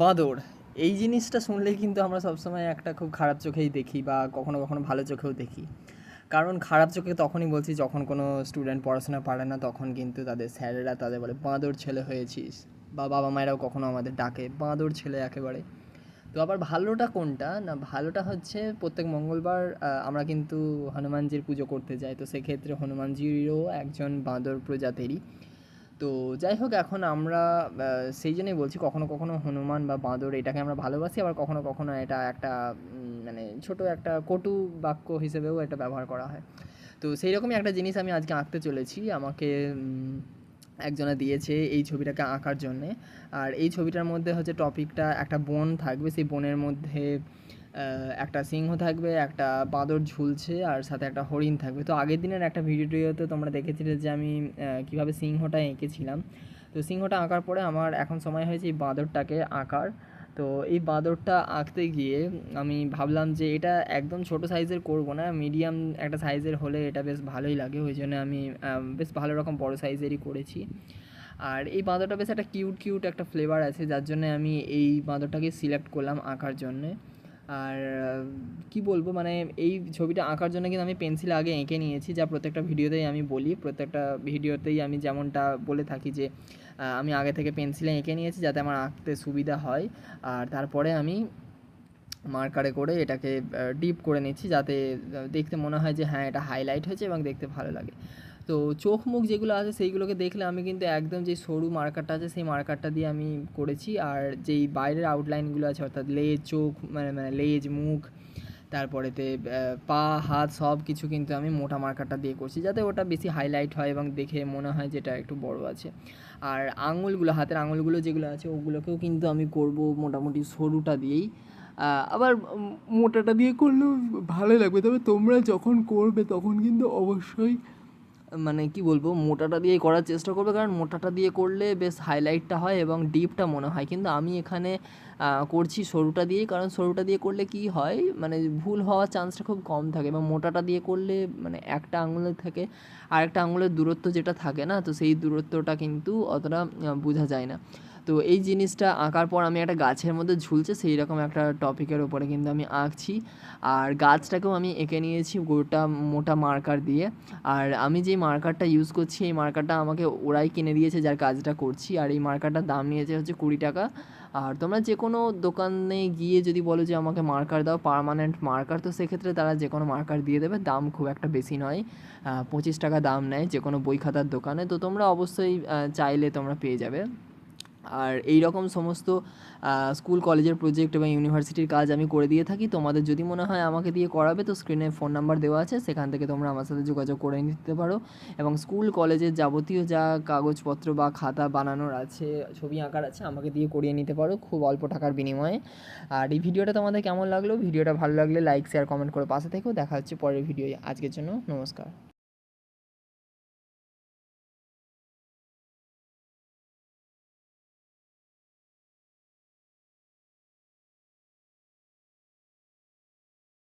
বাঁদর, এই জিনিসটা শুনলেই কিন্তু আমরা সবসময় একটা খুব খারাপ চোখেই দেখি বা কখনো কখনো ভালো চোখেও দেখি। কারণ খারাপ চোখে তখনই বলছি যখন কোনো স্টুডেন্ট পড়াশোনা পারে না, তখন কিন্তু তাদের স্যারেরা তাদের বলে, বাঁদর ছেলে হয়েছিস। বা বাবা মায়েরাও কখনো আমাদের ডাকে, বাঁদর ছেলে একেবারে। তো আবার ভালোটা কোনটা? না, ভালোটা হচ্ছে প্রত্যেক মঙ্গলবার আমরা কিন্তু হনুমানজির পুজো করতে যাই। তো সেক্ষেত্রে হনুমানজিরও একজন বাঁদর প্রজাতিরই। তো যাই হোক, এখন আমরা সেই জন্যই বলছি কখনো কখনো হনুমান বা বাঁদর এটাকে আমরা ভালোবাসি, আবার কখনো কখনো এটা একটা মানে ছোট একটা কটু বাক্য হিসেবেও এটা ব্যবহার করা হয়। তো সেই রকমই একটা জিনিস আমি আজকে আঁকতে চলেছি। আমাকে একজনে দিয়েছে এই ছবিটাকে আঁকার জন্যে। আর এই ছবিটার মধ্যে হচ্ছে টপিকটা একটা বন থাকবে, সেই বনের মধ্যে একটা সিংহ থাকবে, একটা বাঁদর ঝুলছে, আর সাথে একটা হরিণ থাকবে। তো আগের দিনের একটা ভিডিওতে তোমরা দেখেছিলে যে আমি কীভাবে সিংহটা এঁকেছিলাম। তো সিংহটা আঁকার পরে আমার এখন সময় হয়েছে এই বাঁদরটাকে আঁকার। তো এই বাঁদরটা আঁকতে গিয়ে আমি ভাবলাম যে এটা একদম ছোট সাইজের করব না, মিডিয়াম একটা সাইজের হলে এটা বেশ ভালোই লাগে, ওই জন্য আমি বেশ ভালো রকম বড় সাইজেরই করেছি। আর এই বাঁদরটা বেশ একটা কিউট কিউট একটা ফ্লেভার আছে, যার জন্য আমি এই বাঁদরটাকে সিলেক্ট করলাম আঁকার জন্যে। আর কি বলব মানে এই ছবিটা আঁকার জন্য কিন্তু আমি পেন্সিল আগে এঁকে নিয়েছি, যা প্রত্যেকটা ভিডিওতেই আমি বলি, প্রত্যেকটা ভিডিওতেই আমি যেমনটা বলে থাকি যে আমি আগে থেকে পেন্সিলে এঁকে নিয়েছি যাতে আমার আঁকতে সুবিধা হয়। আর তারপরে আমি মার্কারে করে এটাকে ডিপ করে নিচ্ছি যাতে দেখতে মনে হয় যে হ্যাঁ এটা হাইলাইট হয়েছে এবং দেখতে ভালো লাগে। তো চোখ মুখ যেগুলো আছে সেইগুলোকে দেখলে আমি কিন্তু একদম যে সরু মার্কারটা আছে সেই মার্কারটা দিয়ে আমি করেছি। আর যেই বাইরের আউটলাইনগুলো আছে, অর্থাৎ লেজ, চোখ মানে মানে লেজ, মুখ, তারপরেতে পা, হাত সব কিছু কিন্তু আমি মোটা মার্কারটা দিয়ে করছি যাতে ওটা বেশি হাইলাইট হয় এবং দেখে মনে হয় যেটা একটু বড় আছে। আর আঙুলগুলো, হাতের আঙুলগুলো যেগুলো আছে ওগুলোকেও কিন্তু আমি করব মোটামুটি সরুটা দিয়েই। আবার মোটাটা দিয়ে করলেও ভালো লাগবে। তবে তোমরা যখন করবে তখন কিন্তু অবশ্যই মানে কি বলব, মোটাটা দিয়ে করার চেষ্টা করবে, কারণ মোটাটা দিয়ে করলে বেশ হাইলাইটটা হয় এবং ডিপটা মনে হয়। কিন্তু আমি এখানে করছি সরুটা দিয়েই, কারণ সরুটা দিয়ে করলে কি হয় মানে ভুল হওয়ার চান্সটা খুব কম থাকে এবং মোটাটা দিয়ে করলে মানে একটা আঙুলের থেকে আরেকটা আঙুলের দূরত্ব যেটা থাকে না, তো সেই দূরত্বটা কিন্তু অতটা বোঝা যায় না। তো এই জিনিসটা আঁকার পর আমি একটা গাছের মধ্যে ঝুলছে সেই রকম একটা টপিকের ওপরে কিন্তু আমি আঁকছি। আর গাছটাকেও আমি এঁকে নিয়েছি গোটা মোটা মার্কার দিয়ে। আর আমি যেই মার্কারটা ইউজ করছি, এই মার্কারটা আমাকে ওরাই কিনে দিয়েছে যার কাজটা করছি। আর এই মার্কারটার দাম নিয়েছে হচ্ছে কুড়ি টাকা। আর তোমরা যে কোনো দোকানে গিয়ে যদি বলো যে আমাকে মার্কার দাও পার্মানেন্ট মার্কার, তো সেক্ষেত্রে তারা যে কোনো মার্কার দিয়ে দেবে। দাম খুব একটা বেশি নয়। পঁচিশ টাকা দাম নেয় যে কোনো বই খাতার দোকানে। তো তোমরা অবশ্যই চাইলে তোমরা পেয়ে যাবে। আর এই রকম সমস্ত স্কুল কলেজের প্রজেক্ট এবং ইউনিভার্সিটির কাজ আমি করে দিয়ে থাকি। তোমাদের যদি মনে হয় আমাকে দিয়ে করাবে, তো স্ক্রিনে ফোন নাম্বার দেওয়া আছে, সেখান থেকে তোমরা আমার সাথে যোগাযোগ করে নিতে পারো। এবং স্কুল কলেজের যাবতীয় যা কাগজপত্র বা খাতা বানানোর আছে, ছবি আঁকার আছে, আমাকে দিয়ে করিয়ে নিতে পারো খুব অল্প টাকার বিনিময়ে। আর এই ভিডিওটা তোমাদের কেমন লাগল? ভিডিওটা ভালো লাগলে লাইক শেয়ার কমেন্ট করে পাশে থেকেও দেখা হচ্ছে পরের ভিডিও আজকের জন্য নমস্কার।